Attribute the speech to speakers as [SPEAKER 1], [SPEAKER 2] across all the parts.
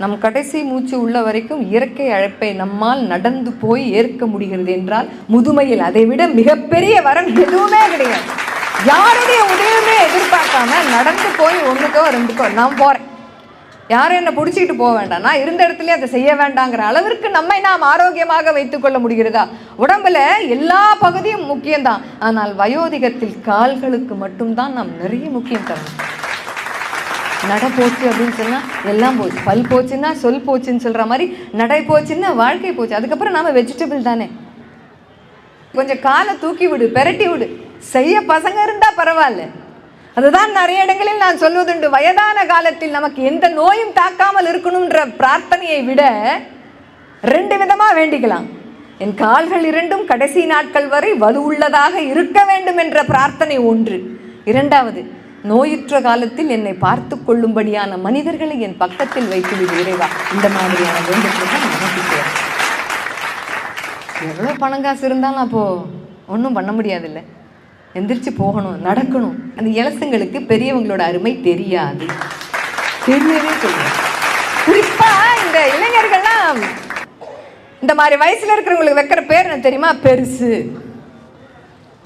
[SPEAKER 1] நம் கடைசி மூச்சு உள்ள வரைக்கும் இயற்கை அழைப்பை நம்மால் நடந்து போய் ஏற்க முடிகிறது என்றால் முதுமையில் அதை விட மிகப்பெரிய வரம் எதுவுமே கிடையாது. யாருடைய உதவியுமே எதிர்பார்க்காம நடந்து போய் ஒன்றுக்கோ ரெண்டுக்கோ நான் போகிறேன் யாரும் என்னை பிடிச்சிக்கிட்டு போக வேண்டாம். நான் இருந்த இடத்துலயே அதை செய்ய வேண்டாங்கிற அளவிற்கு நம்மை நாம் ஆரோக்கியமாக வைத்துக்கொள்ள முடிகிறதா? உடம்புல எல்லா பகுதியும் முக்கியம்தான். ஆனால் வயோதிகத்தில் கால்களுக்கு மட்டும்தான் நாம் நிறைய முக்கியம் தரணும். நட போச்சு அப்படின்னு சொன்னால் எல்லாம் போச்சு. பல் போச்சுன்னா சொல் போச்சுன்னு சொல்கிற மாதிரி நடை போச்சுன்னா வாழ்க்கை போச்சு. அதுக்கப்புறம் நாம் வெஜிடபிள் தானே? கொஞ்சம் காலை தூக்கி விடு பெரட்டி விடு. செய்ய பசங்க இருந்தால் பரவாயில்ல. அதுதான் நிறைய இடங்களில் நான் சொல்வதுண்டு. வயதான காலத்தில் நமக்கு எந்த நோயும் தாக்காமல் இருக்கணும்ன்ற பிரார்த்தனையை விட ரெண்டு விதமாக வேண்டிக்கலாம். என் கால்கள் இரண்டும் கடைசி நாட்கள் வரை வலுவுள்ளதாக இருக்க வேண்டும் என்ற பிரார்த்தனை ஒன்று. இரண்டாவது நோயுற்ற காலத்தில் என்னை பார்த்து கொள்ளும்படியான மனிதர்களை என் பக்கத்தில் வைத்து விடு இறைவா. இந்த மாதிரியான வேண்டுகோள் தான் எவ்வளோ பணம் காசு இருந்தாலும் அப்போது ஒன்றும் பண்ண முடியாதுல்ல. எந்திரிச்சு போகணும் நடக்கணும். அந்த இலசுங்களுக்கு பெரியவங்களோட அருமை தெரியாது. தெரியவே தெரியாது. குறிப்பா இந்த இளைஞர்கள்லாம் இந்த மாதிரி வயசுல இருக்கிறவங்களுக்கு வைக்கிற பேர் என்ன தெரியுமா? பெருசு.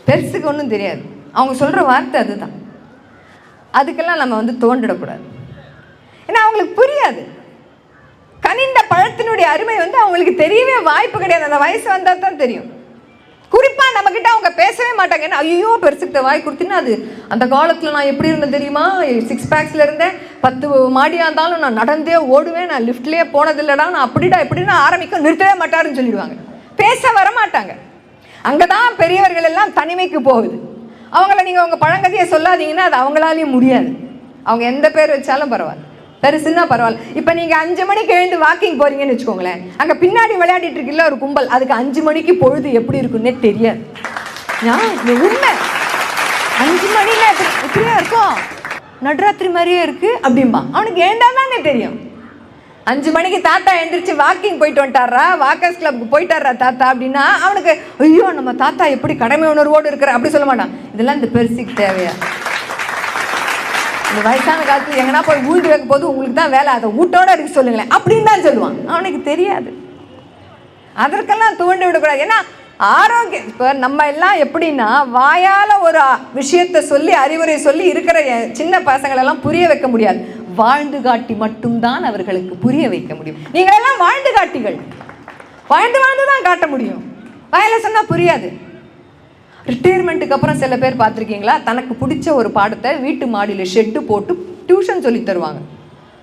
[SPEAKER 1] பெருசுக்கு ஒன்றும் தெரியாது. அவங்க சொல்ற வார்த்தை அதுதான். அதுக்கெல்லாம் நம்ம வந்து தோண்டிடக்கூடாது. ஏன்னா அவங்களுக்கு புரியாது. கனிந்த பழத்தினுடைய அருமை வந்து அவங்களுக்கு தெரியவே வாய்ப்பு கிடையாது. அந்த வயசு வந்தால் தான் தெரியும். குறிப்பாக நம்ம கிட்ட அவங்க பேசவே மாட்டாங்க. ஏன்னா ஐயோ பெருசுக்கிட்ட வாய் கொடுத்தீங்கன்னா அது அந்த காலத்தில் நான் எப்படி இருந்தேன் தெரியுமா? சிக்ஸ் பேக்ஸில் இருந்தேன். பத்து மாடியாக இருந்தாலும் நான் நடந்தே ஓடுவேன். நான் லிஃப்ட்லேயே போனதில்லடா. நான் அப்படிடா எப்படின்னா ஆரம்பிக்க நிறுத்தவே மாட்டாருன்னு சொல்லிடுவாங்க. பேச வர மாட்டாங்க. அங்கே தான் பெரியவர்கள் எல்லாம் தனிமைக்கு போகுது. அவங்கள நீங்கள் உங்கள் பழங்கதையை சொல்லாதீங்கன்னா அது அவங்களாலேயும் முடியாது. அவங்க எந்த பேர் வச்சாலும் பரவாயில்ல. பெருசுன்னா பரவாயில்ல. இப்போ நீங்கள் அஞ்சு மணிக்கு எழுந்து வாக்கிங் போகிறீங்கன்னு வச்சுக்கோங்களேன். அங்கே பின்னாடி விளையாடிட்டு இருக்குல்ல ஒரு கும்பல் அதுக்கு அஞ்சு மணிக்கு பொழுது எப்படி இருக்குன்னே தெரியாது. ஞா- இது உண்மை. அஞ்சு மணியில் எப்படி- இருக்கும்? நடுராத்திரி மாதிரியே இருக்கு அப்படிம்பா. அவனுக்கு ஏண்டா தானே தெரியும்? அஞ்சு மணிக்கு தாத்தா எந்திரிச்சு வாக்கிங் போயிட்டு வந்துட்டாரா வாக்கர்ஸ் கிளப்புக்கு போயிட்டாரா தாத்தா அப்படின்னா அவனுக்கு ஐயோ நம்ம தாத்தா எப்படி கடமை உணர்வோடு இருக்கிற அப்படி சொல்ல மாட்டான். இதெல்லாம் இந்த பெருசுக்கு தேவையா? இந்த வயசான காலத்துல எங்கன்னா போய் ஊழ்ந்து வைக்க போது உங்களுக்கு தான் வேலை. அதை வீட்டோட இருக்க சொல்லுங்களேன். அப்படின்னு தான் சொல்லுவான். அவனுக்கு தெரியாது. அதற்கெல்லாம் தூண்டி விடக்கூடாது. ஏன்னா ஆரோக்கியம். இப்போ நம்ம எல்லாம் எப்படின்னா வாயால் ஒரு விஷயத்தை சொல்லி அறிவுரை சொல்லி இருக்கிற சின்ன பசங்களெல்லாம் புரிய வைக்க முடியாது. வாழ்ந்து காட்டி மட்டும்தான் அவர்களுக்கு புரிய வைக்க முடியும். நீங்கள் எல்லாம் வாழ்ந்து காட்டிகள். வாழ்ந்து வாழ்ந்து தான் காட்ட முடியும். வாயில் சொன்னால் புரியாது. ரிட்டையர்மெண்ட்டுக்கு அப்புறம் சில பேர் பார்த்துருக்கீங்களா? தனக்கு பிடிச்ச ஒரு பாடத்தை வீட்டு மாடியில் ஷெட்டு போட்டு டியூஷன் சொல்லி தருவாங்க.